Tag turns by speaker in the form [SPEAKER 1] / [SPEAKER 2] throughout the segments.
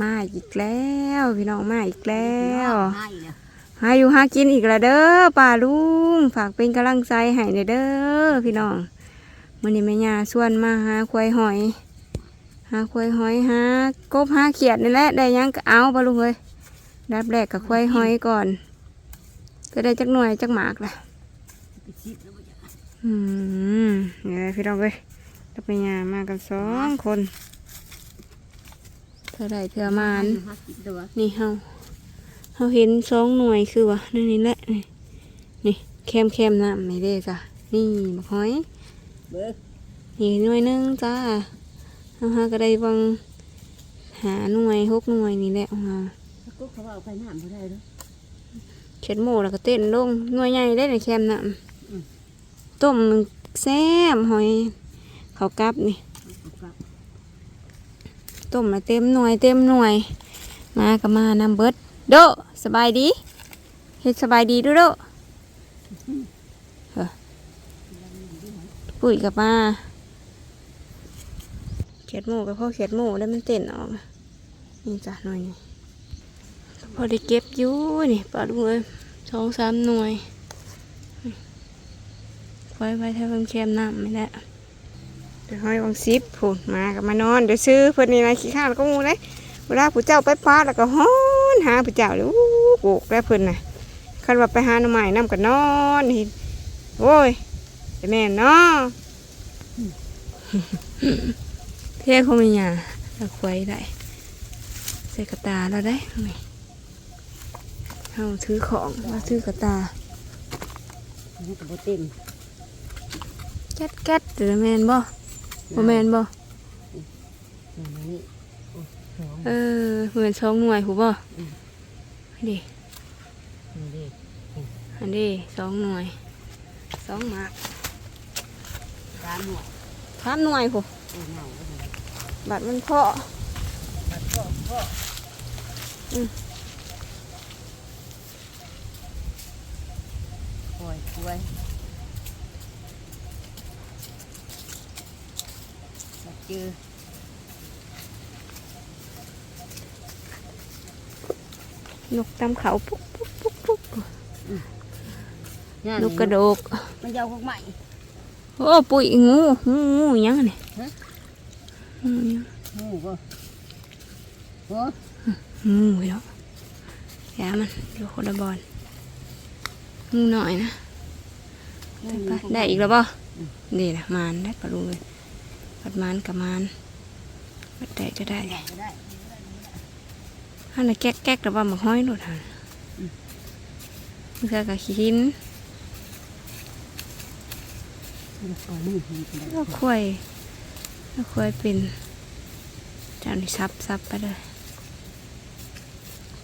[SPEAKER 1] มาอีกแล้ว พี่น้องมาอีกแล้ว
[SPEAKER 2] ให้เนี่ย
[SPEAKER 1] หาอยู่หากินอีกแล้วเด้อป้าลุงฝากเป็นกำลังใจให้หน่อยเด้อพี่น้องมื้อนี้แม่ย่าชวนมาหาควายหอย หาควายหอยหากบหาเขียดนี่แหละได้หยังก็เอาป้าลุงเอ้ยดับแรกกับควายหอยก่อน ก็ได้จักหน่วยจักหมากแหละ
[SPEAKER 2] ไปชิดแล้วบ่จ้ะ
[SPEAKER 1] อืมนี่แหละพี่น้องเอ้ยกับแม่ย่ามากันสองคน เธอได้เธอมาน
[SPEAKER 2] หากินตัว
[SPEAKER 1] นี่เฮาเฮาเห็นสองหน่วยคือวะนั่นนี่แหละนี่นี่แคมแคมๆน้ำนี่เด้จ้ะนี่บักหอย
[SPEAKER 2] เบิก
[SPEAKER 1] นี่หน่วยหนึงจ้าเฮาหาก็ได้บังหาหน่วยหกหน่วยนี่แหละเอามา
[SPEAKER 2] แล้วก็เขาเอาไปน้ำบ่ได้เด้อ
[SPEAKER 1] เช็ดหมูแล้วก็เต้นลงหน่วยใหญ่ได้ในแคมน้
[SPEAKER 2] อืมำ
[SPEAKER 1] ต้มแซ่บหอยเขาวกับนี่
[SPEAKER 2] เอากลับ
[SPEAKER 1] ต้มมาเต็มหน่วยเต็มหน่วย มาก็มานำเบิดโดสบายดีเฮ็ดสบายดีดูโดปุ๋ยกับมาเขียดหมูกับพ่อเขียดหมูแล้วมันเต้นออกนี่จ้ะหน่วยนี้พอได้เก็บอยู่นี่ปลาดุกเลยสองสามหน่วยไว้ไว้ถ้าเพิ่มเค็มน้ำไม่ได้ เดี๋ยวให้วังซิปผูนมากับมานอน เดี๋ยวซื้อเพื่อนนี่นะขี้ข้านก็งูเลยเวลาผู้เจ้าไปป้าแล้วก็ฮ้อนหาผู้เจ้าเลยอู้โกกแล้วเพื่อนน่ะคันว่าไปหาหน่อไม้น้ำกันนอนเห็นโอ้ยแต่แม่นเนาะเที่ยคงมีหยาเราควยได้ใส่กระตาเราได้นี่เอาถือของมาถือกระตา
[SPEAKER 2] มันก็บ่เต็ม
[SPEAKER 1] แก๊ดแก๊ดเดี๋ยวแมนบ่ บ่แมนบ่
[SPEAKER 2] นี่มานี่โอ้สอง
[SPEAKER 1] เออเหมือนสองหน่วยหูบ่ดิ
[SPEAKER 2] นี่ดิ
[SPEAKER 1] อันนี้สองหน่วยสองหมาก
[SPEAKER 2] สามหัว
[SPEAKER 1] สามหน่วยหู
[SPEAKER 2] โอ้เน่าแล้วนี่
[SPEAKER 1] บัดมันเพาะ
[SPEAKER 2] บัดพ่อพ่อ
[SPEAKER 1] อืม
[SPEAKER 2] ปล่อยกล้วยบัดเจอน
[SPEAKER 1] กตามเขาปุ๊บปุ๊บปุ๊บปุ๊บ
[SPEAKER 2] ย่าง
[SPEAKER 1] นกกระโดก
[SPEAKER 2] มันยาวของใหม่
[SPEAKER 1] โอ้ปุ๋ยงูงูงูหยังนี่
[SPEAKER 2] ฮะ
[SPEAKER 1] งูหยัง
[SPEAKER 2] งูก็โอ้
[SPEAKER 1] งูเนาะยามันอยู่คนละบอลงูหน่อยนะไปได้อีกแล้วบ่นี่แหละมานได้ปลาลูกเลย ปัดมานกับมานปัดได้ก็ได้
[SPEAKER 2] ได้ได้
[SPEAKER 1] ฮันน่ะแก๊กแก๊กแล้วว่ามาห้อยหลุดหันมันคือกะหิน
[SPEAKER 2] มันปล่อยมือมันไป
[SPEAKER 1] แล้วควายแล้วควายเป็นจานซับซับไปเลย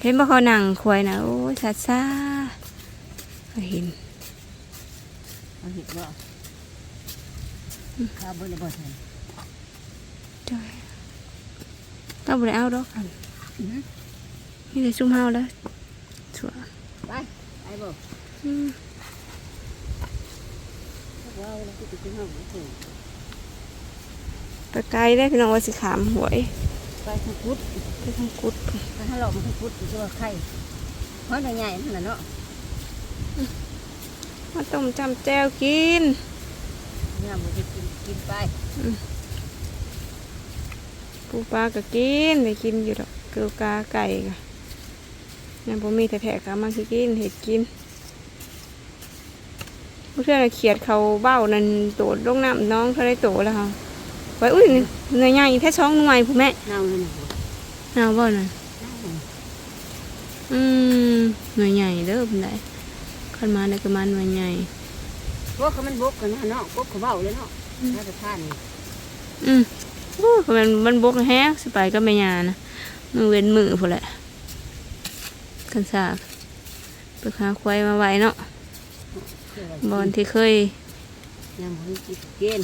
[SPEAKER 1] เห็นว่าเขานั่งควายนะโอ้ยซาซาก็เห็น
[SPEAKER 2] เอาเห็ดบ่ข้าวบนระเบิดเห็น
[SPEAKER 1] จ้อยต้องบริเอาดอกอัน
[SPEAKER 2] อือฮึ
[SPEAKER 1] นี่เลย ซุ่มเฮาแล้วชัว
[SPEAKER 2] ไปไปบ่
[SPEAKER 1] อืม
[SPEAKER 2] ว้าวแล้วก็จะกินห้องไม่ถึง
[SPEAKER 1] ไปไกลได้พี่น้องว่าสิขามหวย
[SPEAKER 2] ไปทางพุทธ
[SPEAKER 1] ไปทางกุด
[SPEAKER 2] ไปทางหลอกมาทางพุทธอยู่ตัวไข่เพราะใหญ่ๆนั่นแหละเนาะ
[SPEAKER 1] มาต้มจำแจวกิน
[SPEAKER 2] เนี่ยมันจะกินกินไป
[SPEAKER 1] ปูปลาก็กินได้กินอยู่ดอกเกลือกาไก่กะนั่นผมมีแต่แผลกามาคือกินเห็ดกินเพื่อนน่ะเขียดเขาเบ้านั่นโตดลงน้ำน้องเขาได้โตแล้วค่ะไว้อุ้ยเนื้อใหญ่แค่ช่องหน่วยผู้แม่
[SPEAKER 2] เน่าเลยนะ
[SPEAKER 1] เอาบ่นั่น
[SPEAKER 2] เน่า
[SPEAKER 1] อืมหน่วยใหญ่เด้อเป็นไรขึ้นมาได้ก็มาหน่วยใหญ่
[SPEAKER 2] พวกเขามันบกกันนะเนาะบกเขาเบาเลยเนาะน่าจะท่านนี่
[SPEAKER 1] อืมโอ้ย มันมันบกแฮกสิไปก็ไม่ยานะมือเว้นมือพุ่นแหละกันซากไปหาควายมาไว้เนาะบอลที่เคย
[SPEAKER 2] ยังไม่กินกิน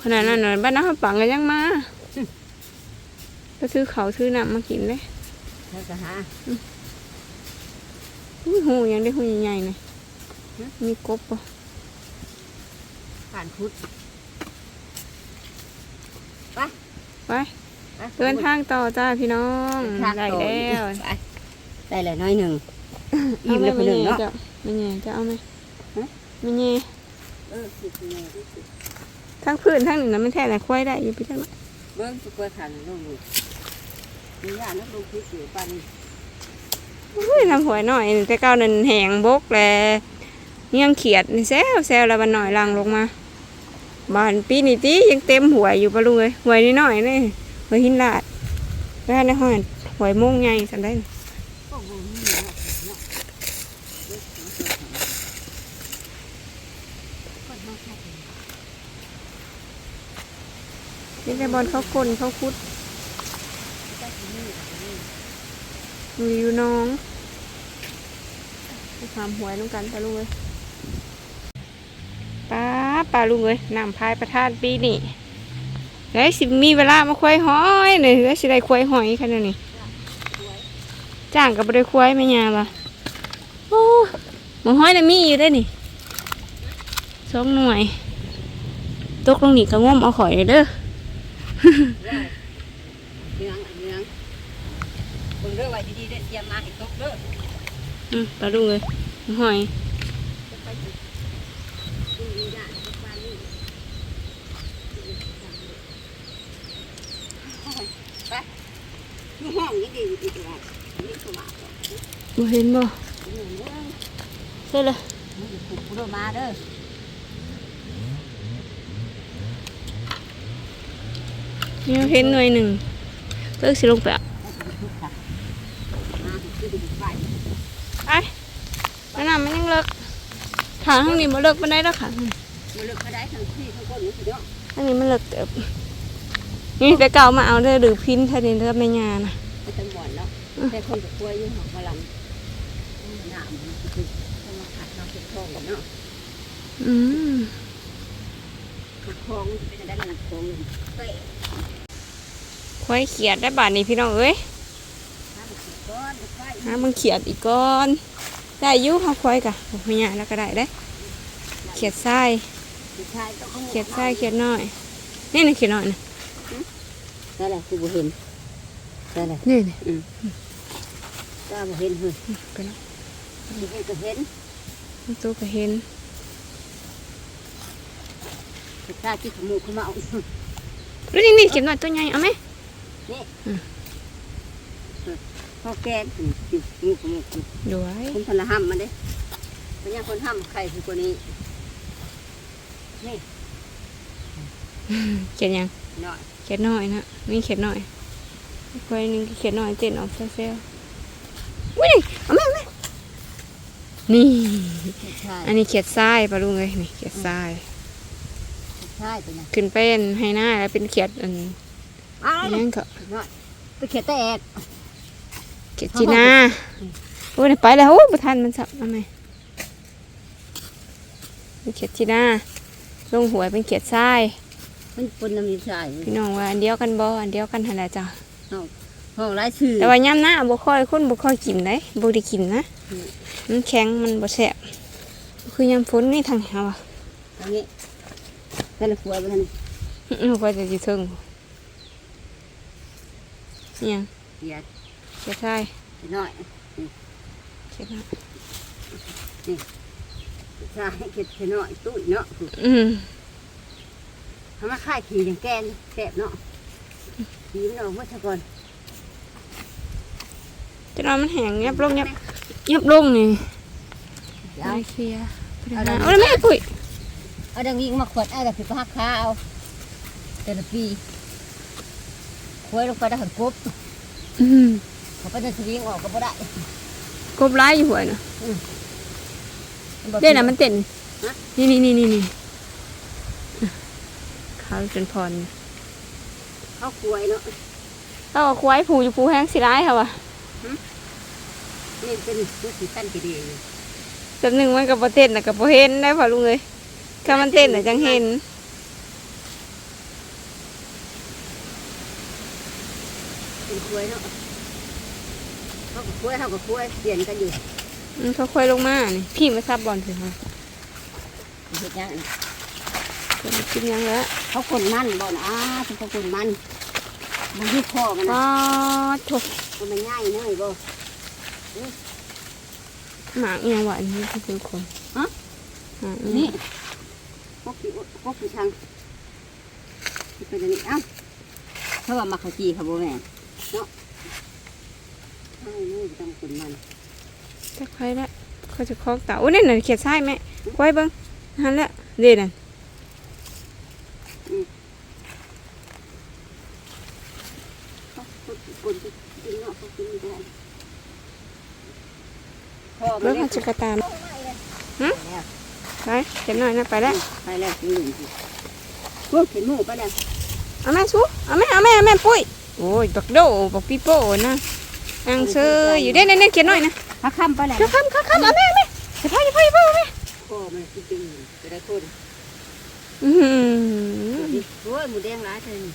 [SPEAKER 1] ขนาดนั้นน่ะบ้านน้ำปังก็ยังมาก็ซื้อเขาซื้อน้ำมากินเลย
[SPEAKER 2] แล้วก็หา
[SPEAKER 1] อุ้ยหูยังได้หูใหญ่ๆเลยมีกบปะ
[SPEAKER 2] ผ่านพุทธ
[SPEAKER 1] ไป
[SPEAKER 2] ไป
[SPEAKER 1] เดินทางต่อจ้าพี่น้อง
[SPEAKER 2] ทาง
[SPEAKER 1] ได้
[SPEAKER 2] ต่อ
[SPEAKER 1] แล้ว
[SPEAKER 2] ไปได้แล้วน้อยหนึ่งอิ่มแล้วคนหนึ่งเนาะ
[SPEAKER 1] ไม่เงี้ยจะเอาไหม
[SPEAKER 2] ฮะ
[SPEAKER 1] ไม่เงี้ย
[SPEAKER 2] เออสิบเมตรสิบ
[SPEAKER 1] ทั้งพื้นทั้งหนึ่งนะไม่แท้ไหนควายได้อยู่พี่ทั้งนั้น
[SPEAKER 2] เบิ้งสุกวยขันลงดูมีญาตินักลงพิษอยู่ปัน
[SPEAKER 1] อุ้ยทำหวยหน่อยแต่เก้านั่นแหงบกแลยังเขียดนี่แซวแซวแล้วมันหน่อยลังลงมา บานปีนี้ตียังเต็มหวยอยู่ปะลุงเลยหวยนิดหน่อยนี่หวยหินลาดแล้วในห้อยหวยโมงใหญ่สันได้
[SPEAKER 2] ก็บ่มีเนาะเนาะคนเฮาชอบ
[SPEAKER 1] นี่แต่บอลเขาคนเขาคุดมีอยู่น้องไปทำหวยน้องกันปลุงเลย ปลาลุงเลยนำพายประทานปีนี่แล้วสิมีเวลามาควายหอยเนี่ยแล้วสิได้ควายหอยขนาดนี้จ้างกับได้ควายไม่ยาบ่ะโอ้หมอห้อยน่ะมีอยู่ได้นี่สองหน่วยตกลงนี่ก็ง่มเอาข่อยเด้อ
[SPEAKER 2] เนืองอันเนืองเบิ่งเด้อไว้ดีๆเด้อเตรียมมาให้ตกเด้อ
[SPEAKER 1] อืมปลาลุงเลยหมอห้อย
[SPEAKER 2] จะไปดูดูมีญาติทุกบ้านนี่ไป นี่ห้องนี้ดีดีดีว่านี่สมาธิ
[SPEAKER 1] บ่เห็นบ่
[SPEAKER 2] นี่เมือง
[SPEAKER 1] ใช่เลย
[SPEAKER 2] นี่ถูกกูโดมาเด้อ
[SPEAKER 1] นี่เห็นหน่วยหนึ่งเลิกสิลงไปเอา
[SPEAKER 2] ทุกค่ะมาคือดูไป
[SPEAKER 1] ไอ้นั่นน่ะมันยังเลิกทางข้างนี้มันเลิกปานใดแล้วค่ะ
[SPEAKER 2] มาเลือกก็ได้ทั้งที่ทั้งคนนี่สิเนาะ
[SPEAKER 1] อันนี้มันเลิกเติบ นี่แต่เก่ามาเอาเด้อหรือพินท่านี้เด้อแม่ยานะ
[SPEAKER 2] ไปตังบ่อนเนาะแต่คนกับป่วยอยู่หอกมาลำหน้ามันคือต้องมาขัดเราเก็บทองเนาะ
[SPEAKER 1] อืม
[SPEAKER 2] ขัดทองเป็นได้หนักทองเตะ
[SPEAKER 1] ควายเขียดได้บาทนี้พี่น้องเอ้ย
[SPEAKER 2] น้ำสิก้อนไป
[SPEAKER 1] หามึงเขียดอีกก่อนได้อยุเขาควายกะแม่ยาแล้วก็ได้ได้อเขียดทราย
[SPEAKER 2] สุดท้ายต้องขโม
[SPEAKER 1] เขียดทรายเขียดน้อยนี่นี่เขียดน้อยนะ
[SPEAKER 2] นั่นแหละคือบ่เห็นนั่นแหละ
[SPEAKER 1] นี่นี่
[SPEAKER 2] ตาบ่เห็นเฮ้ย
[SPEAKER 1] ไปแล้ว
[SPEAKER 2] บ่เห็นก็เห็น
[SPEAKER 1] ตัวก็เห็น
[SPEAKER 2] สุดท้ายที่ขโมยขมาเอา
[SPEAKER 1] แล้วนี่นี่เขียดน้อยตัวใหญ่เอาไหม
[SPEAKER 2] พ่อแกงอยู่งูขโมย
[SPEAKER 1] ด้วย
[SPEAKER 2] คุณพนละห้ำมันเด้เป็นยังคนห้ำใครคือกว่านี้นี่
[SPEAKER 1] เขียดหยัง
[SPEAKER 2] หน่อย
[SPEAKER 1] เขียดน้อยนะนี่เขียดน้อยควายหนึงเขียดน้อยเต้นออกเซลๆวิ่งเอาไหมเอาไหมนี่
[SPEAKER 2] สุดท้าย
[SPEAKER 1] อันนี้เขียดทรายปะลุงเลยนี่เขียดทราย
[SPEAKER 2] สุดท้ายเป็นยัง
[SPEAKER 1] ขึ้นเป็นให้หน้าแล้วเป็นเขียดอัน
[SPEAKER 2] อ้าว
[SPEAKER 1] อันนั้นก็
[SPEAKER 2] หน่อยไปเขียนแต่แอก
[SPEAKER 1] เขียดจีน่าโอ้ยไปแล้วโอ้ยบุทันมันสับทำไมเป็นเขียดจีน่าลงหวยเป็นเขียดทราย
[SPEAKER 2] มันปนน้ำมีสาย
[SPEAKER 1] พี่น้องว่าอันเดียวกันบ่อันเดียวกันหั่นแหละจ้ะ
[SPEAKER 2] ห้องไร้ชื่อ
[SPEAKER 1] แต่ว่าย่ำหน้าบ่ค่อยคนบ่ค่อยกินได้บ่ได้กินนะ
[SPEAKER 2] อืม
[SPEAKER 1] มันแข็งมันบ่แซ่บคือยามฝนนี่ทางเฮาอะ
[SPEAKER 2] ตรงนี้แต่ละขวดมัน
[SPEAKER 1] อื้อว่าจะสิถึงอิหยัง
[SPEAKER 2] เขียน
[SPEAKER 1] เขียดทราย
[SPEAKER 2] หน่อย
[SPEAKER 1] เขียดน้อย
[SPEAKER 2] ใช่เขียนหน่อยตุ้ยเนาะ
[SPEAKER 1] อืม
[SPEAKER 2] ทำมาค่ายขี่อย่างแกนแสบเนาะขี่มันออกเมื่อชก่อน
[SPEAKER 1] จะนอนมันแห้งยับลงยับยับลงนี่
[SPEAKER 2] เอา
[SPEAKER 1] ได้เคลียร์
[SPEAKER 2] เอา
[SPEAKER 1] เอา
[SPEAKER 2] ดัง
[SPEAKER 1] แล้วแม่ปุ๋ย
[SPEAKER 2] เอาดังนี้มาขวดเอาแต่ผิดพักขาเอาแต่ละปีคุยลงไปได้หันกบ
[SPEAKER 1] อืม
[SPEAKER 2] เขาไปจะสวิงออกก็บ่ได้
[SPEAKER 1] กบร้ายอยู่หวยน่ะ
[SPEAKER 2] บ่
[SPEAKER 1] เด่นน่ะมันเต้น
[SPEAKER 2] ฮะ
[SPEAKER 1] นี่นี่นี่นี่นี่ เขาจนพร
[SPEAKER 2] เขากล้วยเนาะ
[SPEAKER 1] เราเอาควายผูอยู่ผูแห้งสิร้ายค่ะวะ
[SPEAKER 2] นี่เป็นลูกสีสั้นกี่ดีอยู่
[SPEAKER 1] จำหนึ่งมันกับโปเต้นน่ะกับโปเห็นได้พอลุงเลยถ้ามันเต้นน่ะจังเห็น
[SPEAKER 2] เป็นกล้วยเนาะเขากับกล้วยเขากับกล้วยเปลี่ยนกันอยู่
[SPEAKER 1] อืมเขาควายลงมานี่พี่มาซับบอลสิค่ะ
[SPEAKER 2] เห็ดหยัง อัน
[SPEAKER 1] เพิ่นกินยังแล้ว
[SPEAKER 2] เขาคนมันบ่นะอ้าเป็นเขาคนมันมันยุบคอมัน
[SPEAKER 1] ป
[SPEAKER 2] นะ
[SPEAKER 1] อดทุก
[SPEAKER 2] มันง่ายเนยบ่
[SPEAKER 1] หมากอีหยังวะอันนี้คือคนหมากอีห
[SPEAKER 2] นี่
[SPEAKER 1] ยัง
[SPEAKER 2] พกกี่พกกี่ชังที่เป็นอันนี้เอ้าเพราะว่ามักขจีค่ะโบแม่เนาะใช่นี่ต้องขุนมัน
[SPEAKER 1] จะใครละเขาจะคล้องเต่าโอ้นี่น่ะเขียดไส้แม่ไว้เบิ่งหันละเด็ดน่ะ
[SPEAKER 2] เขาขุนกินเนาะเขากินได้พ่อมั
[SPEAKER 1] เบิ่
[SPEAKER 2] น
[SPEAKER 1] ง
[SPEAKER 2] เล็
[SPEAKER 1] เขา
[SPEAKER 2] ก
[SPEAKER 1] จะกระตาม
[SPEAKER 2] แล้ว
[SPEAKER 1] ไปเจ็บหน่อยนะไปแล้ว
[SPEAKER 2] ไปแล้วกินหนึ่งสิพวกเห็นหมูไปแล้ว
[SPEAKER 1] เอาแม่สู้เอาแม่เอาแม่เอาแม่ปุ้ยโอ้ยบักโดบักปีโป้นะนางเซออยู่ได้เน่ๆเขียนหน่อยนะ
[SPEAKER 2] ถ้าค่ำไปแล้ว
[SPEAKER 1] ข้าคำข้าคำเอาแม่เอาแม่อย่าพายอย่าพายอย่าพายเอาแม่
[SPEAKER 2] พ่อมันจริงๆจะได้คน
[SPEAKER 1] อื้อหือ
[SPEAKER 2] โอ้ยหมูแดงร้ายเลยนี่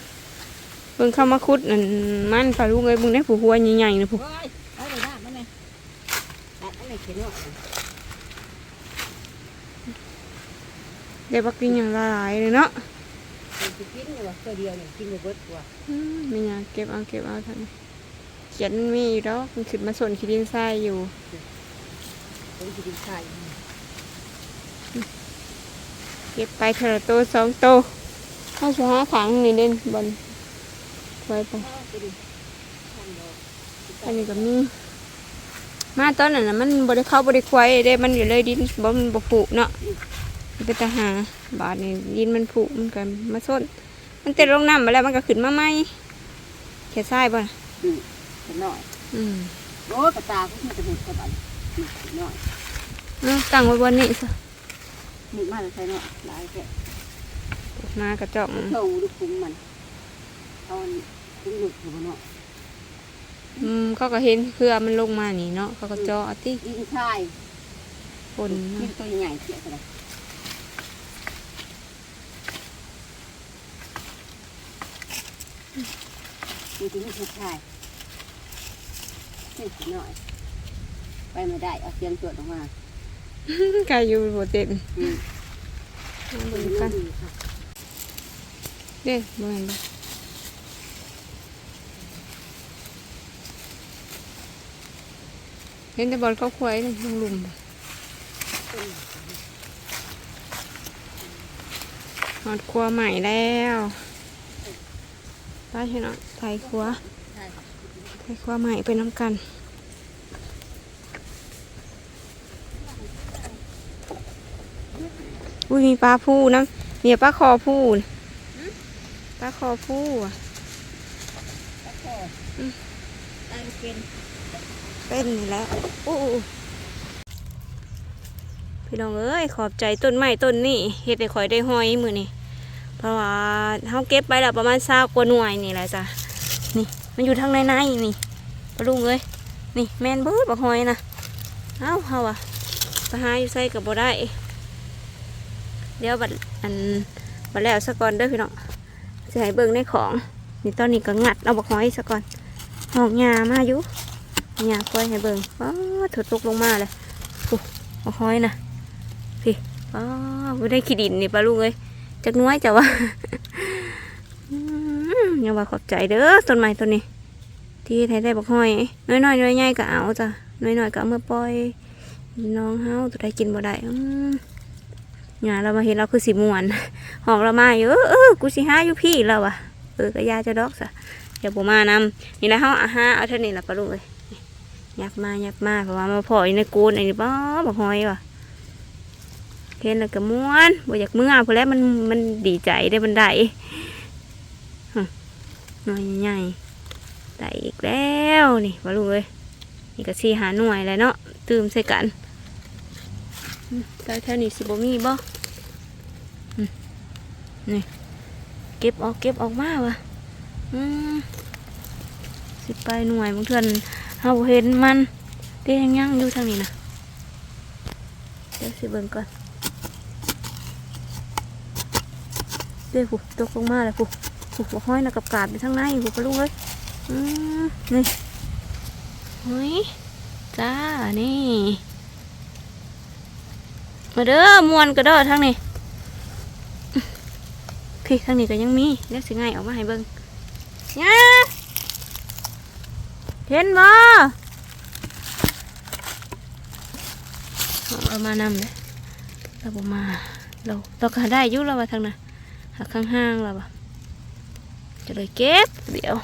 [SPEAKER 1] เบิ่งเข้ามาคุดนั่นมันพาลูกเอ้ยเบิ่งได้ผู้หัวใหญ่ๆนะผู้
[SPEAKER 2] โเขียนว่า
[SPEAKER 1] ได้บักกินอย่างละลายเลยเนาะ
[SPEAKER 2] มันจะกินอยู่ว่าตัวเดียวเนี่ยกินไปเบิดกว่า
[SPEAKER 1] อืมไม่อยากเก็บเอาเก็บเอาท่านเขียนมันมีอยู่แล้วมันขึ้นมาส่วนขีดินทรายอยู่
[SPEAKER 2] ผมจะกินไข่
[SPEAKER 1] เก็บไปเถอะโตวสองโตวเข้าสิหาขังนี่เล่นบอลไว้ไป
[SPEAKER 2] ไปดิทำดอก
[SPEAKER 1] อันนี้ก็มี มาตอนนั้นน่ะมันบริเข้าบริควายได้มันอยู่เลยดินบ่มันบ่ผุเนาะมันเป็นตาหาบาดนี่ดินมันผุมันก็มาส้น มันเต็มลงน้ำมาแล้วมันก็ขึ้นมาใหม่แค่ทรายบ่น่ะ
[SPEAKER 2] อืมเป็นหน่อย
[SPEAKER 1] อืม
[SPEAKER 2] โอ้กระตาก็คือจะเห็นสบายหน่อย
[SPEAKER 1] เอาตั้งไว้บนนี้ซะ
[SPEAKER 2] มีมาแล้วใช่เนาะหลายแค่
[SPEAKER 1] มากระจอก
[SPEAKER 2] เท่าลูกคุ้มมันเอาคุ้มหลุดอยู่บนเนาะ
[SPEAKER 1] อืมเขาก็เห็นเครือมันลงมานี่เนาะเขาก็เจาะเอาติ
[SPEAKER 2] ยิงชาย
[SPEAKER 1] คน
[SPEAKER 2] กิ
[SPEAKER 1] เนาะ
[SPEAKER 2] นตัวใหญ่เสียกันเลยมีที่นี่ชายนี่หน่อย ไปไม่ได้เอาเสียงตรวจออกมา
[SPEAKER 1] กายอยู่บ่เต็ม
[SPEAKER 2] อืม
[SPEAKER 1] เอาเบิ่งกันเด้บ่แม่นบ่ เห็นแต่บอลเขาควายนี่ลงหลุมหอดครัวใหม่แล้วไปเห็นเนาะไทยครัวไทยครัวใหม่ไปน้ำกันอุ้ยมีปลาผู้นะเนี่ยปลาคอผู้ปลาคอผู้อะ
[SPEAKER 2] ได้เป็น
[SPEAKER 1] เป็นนี่แหล้วอู้พี่น้องเอ้ยขอบใจต้นไม้ต้นนี้เฮ็ดให้ข่อยได้ห้อยมือนี่เพราะว่าเฮาเก็บไปแล้วประมาณซากกว่าหน่วยนี่แหละจ้ะนี่มันอยู่ทางในในๆนี่ปลาลุงเอ้ยนี่แมนเบิร์ดบักหอยนะเอ้าเฮาอะไปหาอยู่ใส่กับบ่ได้ เดี๋ยวบัดอันบัดแล้วซะก่อนเด้อพี่น้องจะให้เบิ่งในของ นี่ตอนนี้ก็งัดเอาบักหอยซะก่อนหอกหญ้ามาอยู่ หญ้าปล่อยให้เบิ่งป้าดถดตกลงมาเลยโอ้บักหอยนะพี่ป้าดบ่ได้ขี้ดินนี่ปลาลูกเอ้ยจักน้อยจ้ะวะยังว่าขอบใจเด้อต้นไม้ต้นนี้ ที่ไทยได้บักหอยน้อยๆน้อยใหญ่ๆก็เอาจ้ะน้อยๆก็เมื่อปล่อยน้องเฮาตัวใดกินบ่ได้อืมเนี่ยเรามาเห็นเราคือสีม่วนหอกเรามาอยู่เออเออกูสิหาอยู่พี่เราอะเออก็ยาจะดอกซะอย่าบ่มานำนี่นะเฮาอาหาเอาเท่านี้ละปะลูกเอ้ย ยักมายักมาเพราะว่ามาพออยู่ในกูนอันนี้บ่บ่หอยว่ะเห็นแล้วก็ม่วนบ่อยากเมื่อพอแล้วมันมันดีใจได้มันไดหน่อยใหญ่ๆได้อีกแล้วนี่ปะลูกเอ้ยนี่ก็สิหาหน่วยแล้วเนาะตื่มใส่กันแต่แถวนี้สิบ่มีบ่นี่เก็บออกเก็บออกมาวะอืมสิไปหน่วยบางเทื่อน เฮาเห็นมันเด้ยังยังอยู่ทางนี้นะเดี๋ยวสิเบิ่งก่อนเด้ผู้ตกลงมาแล้วผู้ผู้บ่ห้อยนะกับกาดไปทางในผู้ปะลุงเอ้ยอืมนี่เฮ้ยจ้านี่มาเด้อมวนกระโดดทางนี้พี่ทางนี้ก็ยังมีแล้วสิง่ายออกมาให้เบิ่งย่า เห็นบ่เอามานำเลยเราบมาเราเราก็ได้ยุ่เราว่าทางน่ะหาข้างห้างเราบ่จะเลยเก็บเดี๋ยว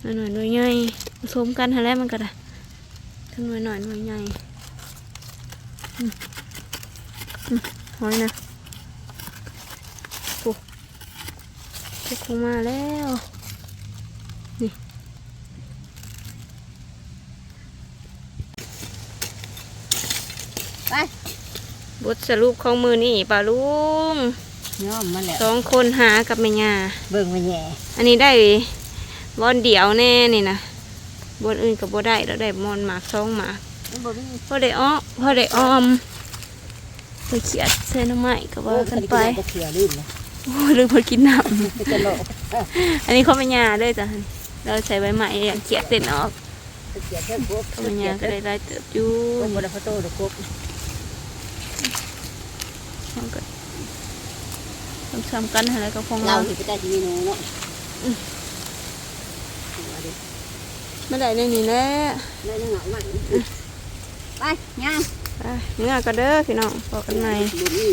[SPEAKER 1] หน่อยหน่อยหน่วยใหญ่ผสมกันหาแล้วมันก็ได้ทั้งหน่วยหน่อยหน่วยใหญ่หอยนะโอ้ จะคงมาแล้ว
[SPEAKER 2] ไป
[SPEAKER 1] บทสรุปของมือนี่ป่าลุง
[SPEAKER 2] ย้อมมาแล้ว
[SPEAKER 1] สองคนหากับแม่ย่า
[SPEAKER 2] เบิ่งมาแย่
[SPEAKER 1] อันนี้ได้บอนเดียวแน่นี่นะบนอื่นกับบ่ได้แล้วได้มอนหมากสองหมาก
[SPEAKER 2] มันบ่มี
[SPEAKER 1] พอได้อ้อมพอได้ออมไปเขียดเส้นน้ำไม้ก็ว่ากันไป
[SPEAKER 2] ก็เผื่อลืมนะ
[SPEAKER 1] โอ้ยลืมพอกินน้
[SPEAKER 2] ไปจะโลกำ
[SPEAKER 1] อันนี้เขาไม่ยาด้วยจ้ะเราใส่ใบไม้อย่างเขียดเส้นออก
[SPEAKER 2] ไปเกียดเท่าครบ
[SPEAKER 1] เขาไม่ยาก็ได้ได้เติบอยู่
[SPEAKER 2] ครบบ่ได้พอโตดอกครบ
[SPEAKER 1] มันก็ซ้ำๆกันอะไรก็คง
[SPEAKER 2] เรา
[SPEAKER 1] เรา
[SPEAKER 2] ที่ไปได้ที่เมนูเนาะเอาดิ
[SPEAKER 1] ไม่ได้ในนี่แหละ
[SPEAKER 2] ได้ยังเหงามันไปย่าง
[SPEAKER 1] ไปเนื้อก็เด้อพี่น้องพอกันใหม่
[SPEAKER 2] บุญนี่